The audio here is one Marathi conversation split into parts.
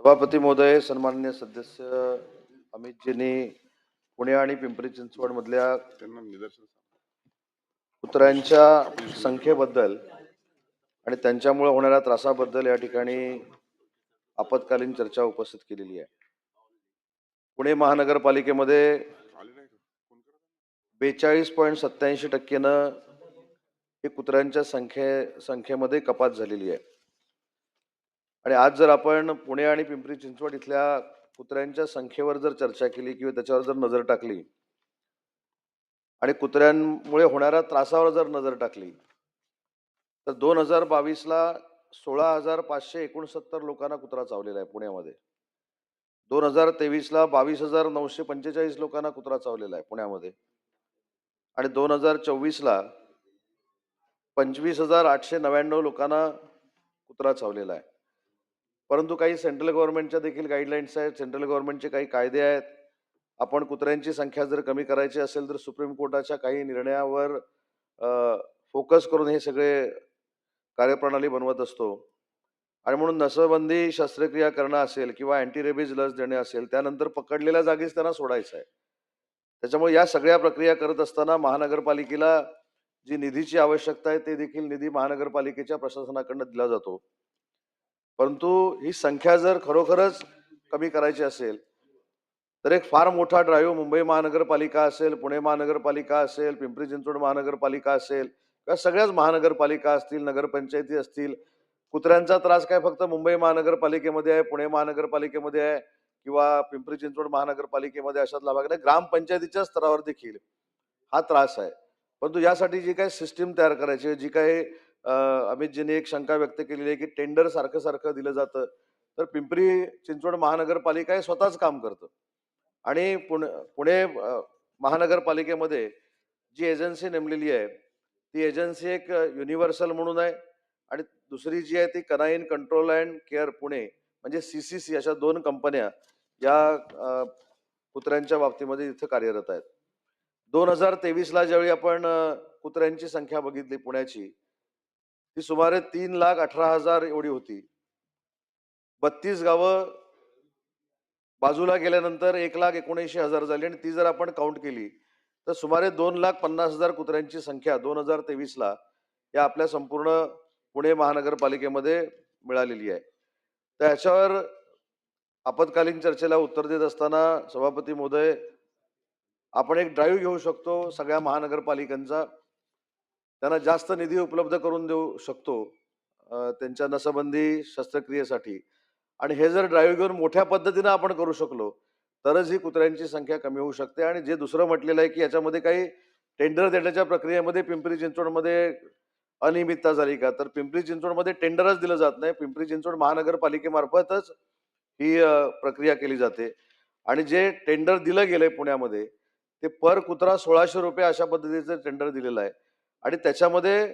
सभापती महोदय सन्माननीय सदस्य अमितजींनी पुणे आणि पिंपरी चिंचवड मधल्या त्यांना निदर्शन कुत्र्यांच्या संख्येबद्दल आणि त्यांच्यामुळे होणाऱ्या त्रासाबद्दल या ठिकाणी आपत्कालीन चर्चा उपस्थित केलेली आहे पुणे महानगरपालिकेमध्ये. बेचाळीस पॉईंट सत्याऐंशी टक्क्यानं ही कुत्र्यांच्या संख्ये संख्येमध्ये कपात झालेली आहे आणि आज जर आपण पुणे आणि पिंपरी चिंचवड इथल्या कुत्र्यांच्या संख्येवर जर चर्चा केली किंवा त्याच्यावर जर नजर टाकली आणि कुत्र्यांमुळे होणाऱ्या त्रासावर जर नजर टाकली तर दोन हजार बावीसला सोळा हजार पाचशे एकोणसत्तर लोकांना कुत्रा चावलेला आहे पुण्यामध्ये. दोन हजार तेवीसला बावीस हजार नऊशे पंचेचाळीस लोकांना कुत्रा चावलेला आहे पुण्यामध्ये. आणि दोन हजार चोवीसला पंचवीस हजार आठशे नव्याण्णव लोकांना कुत्रा चावलेला आहे. परंतु काही सेंट्रल गव्हर्नमेंटच्या देखील गाईडलाईन्स आहेत. सेंट्रल गव्हर्नमेंटचे काही कायदे आहेत. आपण कुत्र्यांची संख्या जर कमी करायची असेल तर सुप्रीम कोर्टाच्या काही निर्णयावर फोकस करून हे सगळे कार्यप्रणाली बनवत असतो. आणि म्हणून नसबंदी शस्त्रक्रिया करणं असेल किंवा अँटी रेबीज लस देणे असेल त्यानंतर पकडलेल्या जागीच त्यांना सोडायचं आहे त्याच्यामुळे या सगळ्या प्रक्रिया करत असताना महानगरपालिकेला जी निधीची आवश्यकता आहे ते देखील निधी महानगरपालिकेच्या प्रशासनाकडनं दिला जातो. परंतु ही संख्या जर खरोखरच कमी करायची असेल तर एक फार मोठा ड्राईव्ह मुंबई महानगरपालिका असेल पुणे महानगरपालिका असेल पिंपरी चिंचवड महानगरपालिका असेल किंवा सगळ्याच महानगरपालिका असतील नगरपंचायती असतील कुत्र्यांचा त्रास काय फक्त मुंबई महानगरपालिकेमध्ये आहे पुणे महानगरपालिकेमध्ये आहे किंवा पिंपरी चिंचवड महानगरपालिकेमध्ये अशातला भाग नाही. ग्रामपंचायतीच्या स्तरावर देखील हा त्रास आहे. परंतु यासाठी जी काही सिस्टीम तयार करायची जी काही अमितजींनी एक शंका व्यक्त केलेली आहे की टेंडर सारखं सारखं दिलं जातं. तर पिंपरी चिंचवड महानगरपालिका हे स्वतःच काम करतं. आणि पुणे पुणे महानगरपालिकेमध्ये जी एजन्सी नेमलेली आहे ती एजन्सी एक युनिव्हर्सल म्हणून आहे आणि दुसरी जी आहे ती canine control and care Pune म्हणजे सी सी सी अशा दोन कंपन्या या कुत्र्यांच्या बाबतीमध्ये इथं कार्यरत आहेत. दोन हजार तेवीसला ज्यावेळी आपण कुत्र्यांची संख्या बघितली पुण्याची ती सुमारे तीन लाख अठरा हजार एवढी होती. बत्तीस गावं बाजूला गेल्यानंतर एक लाख एकोणऐंशी हजार झाली आणि ती जर आपण काउंट केली तर सुमारे दोन लाख पन्नास हजार कुत्र्यांची संख्या दोन हजार तेवीसला या आपल्या संपूर्ण पुणे महानगरपालिकेमध्ये मिळालेली आहे. तर ह्याच्यावर आपत्कालीन चर्चेला उत्तर देत असताना सभापती महोदय आपण एक ड्राईव्ह घेऊ शकतो सगळ्या महानगरपालिकांचा. त्यांना जास्त निधी उपलब्ध करून देऊ शकतो त्यांच्या नसबंदी शस्त्रक्रियेसाठी. आणि हे जर ड्राईव्ह घेऊन मोठ्या पद्धतीनं आपण करू शकलो तरच ही कुत्र्यांची संख्या कमी होऊ शकते. आणि जे दुसरं म्हटलेलं आहे की याच्यामध्ये काही टेंडर देण्याच्या प्रक्रियेमध्ये पिंपरी चिंचवडमध्ये अनियमितता झाली का? तर पिंपरी चिंचवडमध्ये टेंडरच दिलं जात नाही. पिंपरी चिंचवड महानगरपालिकेमार्फतच ही प्रक्रिया केली जाते. आणि जे टेंडर दिलं गेलंय पुण्यामध्ये ते पर कुत्रा सोळाशे रुपये अशा पद्धतीचं टेंडर दिलेलं आहे. आणि त्याच्यामध्ये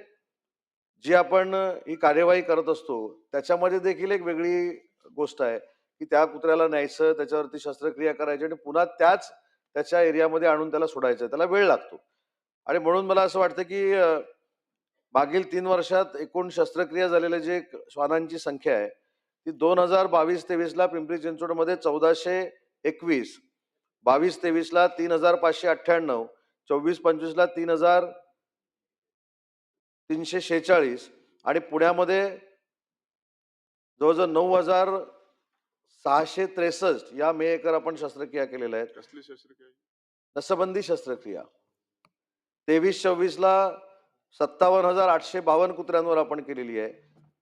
जी आपण ही कार्यवाही करत असतो त्याच्यामध्ये देखील एक वेगळी गोष्ट आहे की त्या कुत्र्याला न्यायचं त्याच्यावरती शस्त्रक्रिया करायची आणि पुन्हा त्याच त्याच्या एरियामध्ये आणून त्याला सोडायचं त्याला वेळ लागतो. आणि म्हणून मला असं वाटतं की मागील तीन वर्षात एकूण शस्त्रक्रिया झालेल्या जे श्वानांची संख्या आहे ती दोन हजार बावीस तेवीसला पिंपरी चिंचवडमध्ये चौदाशे एकवीस बावीस तेवीसला तीन हजार पाचशे अठ्ठ्याण्णव चोवीस पंचवीसला तीन हजार तीनशे शेहेचाळीस आणि पुण्यामध्ये जवळजवळ नऊ हजार सहाशे त्रेसष्ट या मे एकर आपण शस्त्रक्रिया केलेल्या आहेत. कसली शस्त्रक्रिया? नसबंदी शस्त्रक्रिया. तेवीस चोवीसला सत्तावन्न हजार आठशे बावन्न कुत्र्यांवर आपण केलेली आहे.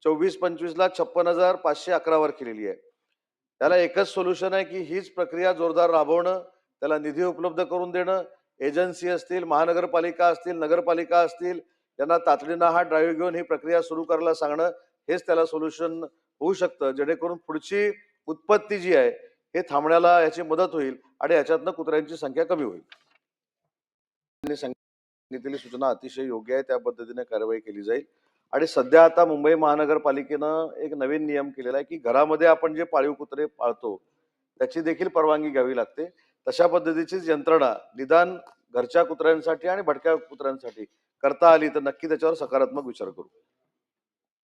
चोवीस पंचवीसला छप्पन हजार पाचशे अकरावर केलेली आहे. त्याला एकच सोल्युशन आहे की हीच प्रक्रिया जोरदार राबवणं त्याला निधी उपलब्ध करून देणं. एजन्सी असतील महानगरपालिका असतील नगरपालिका असतील त्यांना तातडीनं हा ड्राईव्ह घेऊन ही प्रक्रिया सुरू करायला सांगणं हेच त्याला सोल्युशन होऊ शकतं. जेणेकरून पुढची उत्पत्ती जी आहे हे थांबण्याला याची मदत होईल आणि याच्यातनं कुत्र्यांची संख्या कमी होईल. त्यांनी सांगितलेली सूचना अतिशय योग्य आहे त्या पद्धतीने कारवाई केली जाईल. आणि सध्या आता मुंबई महानगरपालिकेनं एक नवीन नियम केलेला आहे की घरामध्ये आपण जे पाळीव कुत्रे पाळतो त्याची देखील परवानगी घ्यावी लागते. तशा पद्धतीचीच यंत्रणा निदान घरच्या कुत्र्यांसाठी आणि भटक्या कुत्र्यांसाठी करता आली तर नक्की त्याच्यावर सकारात्मक विचार करू.